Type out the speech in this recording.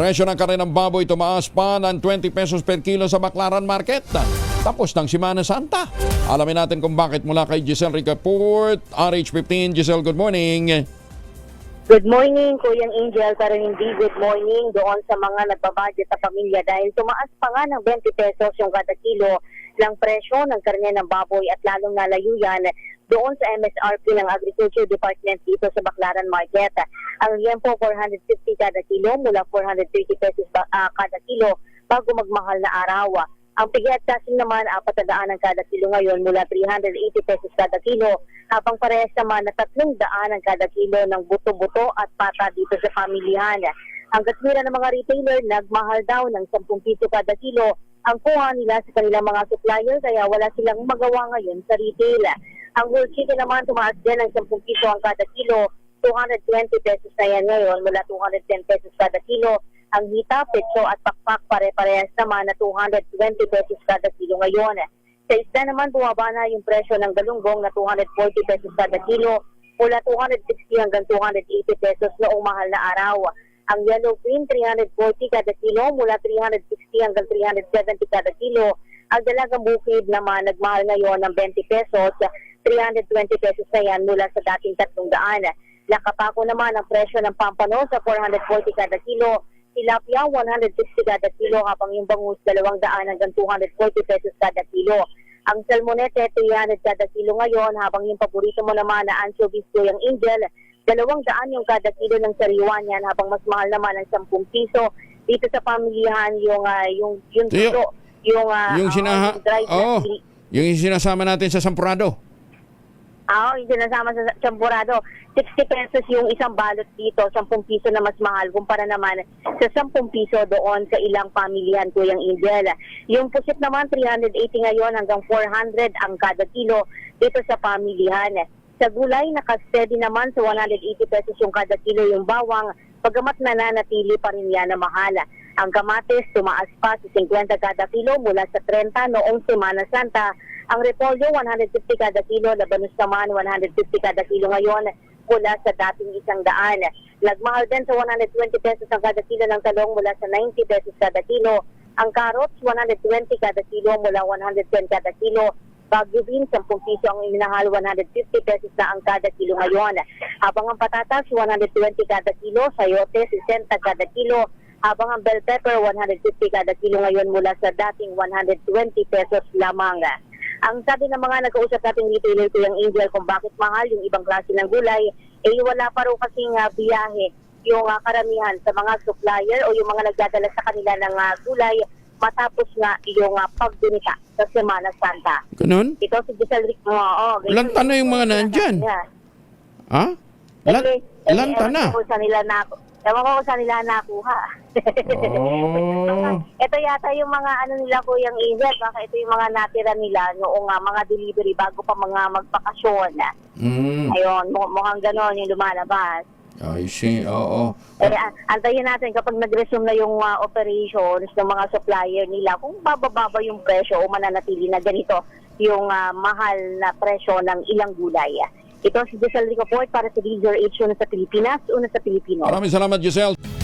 Presyo ng karne ng baboy tumaas pa ng 20 pesos per kilo sa Baclaran Market. Tapos ng Simana Santa. Alamin natin kung bakit mula kay Giselle Ricaport, RH15. Giselle, good morning. Good morning, Kuyang Angel, pero hindi good morning doon sa mga nagbabudget na pamilya dahil tumaas pa nga ng 20 pesos yung kada kilo ng presyo ng karne ng baboy at lalong nalayo yan doon sa MSRP ng Agriculture Department dito sa Baclaran Market. Ang liempo 450 kada kilo mula 430 pesos ah, kada kilo bago magmahal na araw. Ang pigi at kasing naman, apat na daan ang kada kilo ngayon mula 380 pesos kada kilo, habang parehas naman na tatlong daan ang kada kilo ng buto-buto at pata dito sa pamilyahan. Ang katwira ng mga retailer, nagmahal daw ng 10 piso kada kilo ang kuha nila sa kanilang mga supplier kaya wala silang magawa ngayon sa retail. Ang whole chicken naman tumaas din ng 10 piso ang kada kilo, 220 pesos na yan ngayon mula 210 pesos kada kilo. Ang hita, petso at pakpak pare-parehas naman na 220 pesos kada kilo ngayon. Sa isda naman, bumaba na yung presyo ng galunggong na 240 pesos kada kilo mula 260 hanggang 280 pesos noong mahal na araw. Ang yellow green, 340 kada kilo mula 360 hanggang 370 kada kilo. Ang dalagang bukid naman nagmahal ngayon ng 20 pesos, 320 pesos na yan mula sa dating 300. Nakapako naman ang presyo ng pampano sa 440 kada kilo, tilapia 160 kada kilo habang yung bangus 200 hanggang 240 pesos kada kilo. Ang salmonete 300 kada kilo ngayon habang yung paborito mo naman na anchovies ko yung angel, 200 yung kada kilo ng sariwa niyan habang mas mahal naman ang 10 piso. Dito sa pamilihan yung ah, yung yung tulo, yung ah, Yung ah, sinaha... yung dried Oh, yung sinasama natin sa Sampurado. Ah, yung sinasama sa champurado. 60 pesos yung isang balot dito, 10 piso na mas mahal kumpara naman sa 10 piso doon sa ilang pamilyan ko yung Angel. Yung pusit naman 380 ngayon hanggang 400 ang kada kilo dito sa pamilyan. Sa gulay, nakasteady naman sa 180 pesos yung kada kilo yung bawang, pagamat nananatili pa rin yan na mahal. Ang kamatis, tumaas pa sa 50 kada kilo mula sa 30 noong Semana Santa. Ang repolyo, 150 kada kilo, labanos naman, 150 kada kilo ngayon mula sa dating isang daan. Nagmahal din sa 120 pesos ang kada kilo ng talong mula sa 90 pesos kada kilo. Ang carrots, 120 kada kilo mula 110 kada kilo. Baguio beans, 10 piso ang iminahal, 150 pesos na ang kada kilo ngayon. Habang ang patatas, 120 kada kilo, sayote, 60 kada kilo. Habang ang bell pepper, 150 kada kilo ngayon mula sa dating 120 pesos lamang. Ang sabi ng mga nag-uusap nating retailer ko yung Angel kung bakit mahal yung ibang klase ng gulay, eh wala pa rin kasing ah, biyahe yung ah, karamihan sa mga supplier o yung mga nagdadala sa kanila ng ah, gulay matapos nga yung uh, pagdunita sa Semana Santa. Ganun? Ito si Giselle Rick mo. Oh, Ilang tanong yung mga nandyan? Ha? Lan, lanta na. Ewan ko sa nila na Ewan ko saan nila nakuha. Oh. ito yata yung mga ano nila Kuyang Angel. Baka ito yung mga natira nila noong ah, mga delivery bago pa mga magpakasyon. Mm. Ayun, mu- mukhang ganon yung lumalabas. I see. Oo. Eh, a- antayin natin kapag nag-resume na yung ah, operations ng mga supplier nila, kung bababa ba yung presyo o mananatili na ganito yung ah, mahal na presyo ng ilang gulay. Ito si Giselle Ricoport para sa Leader H, una sa Pilipinas, una sa Pilipino. Maraming salamat, Giselle.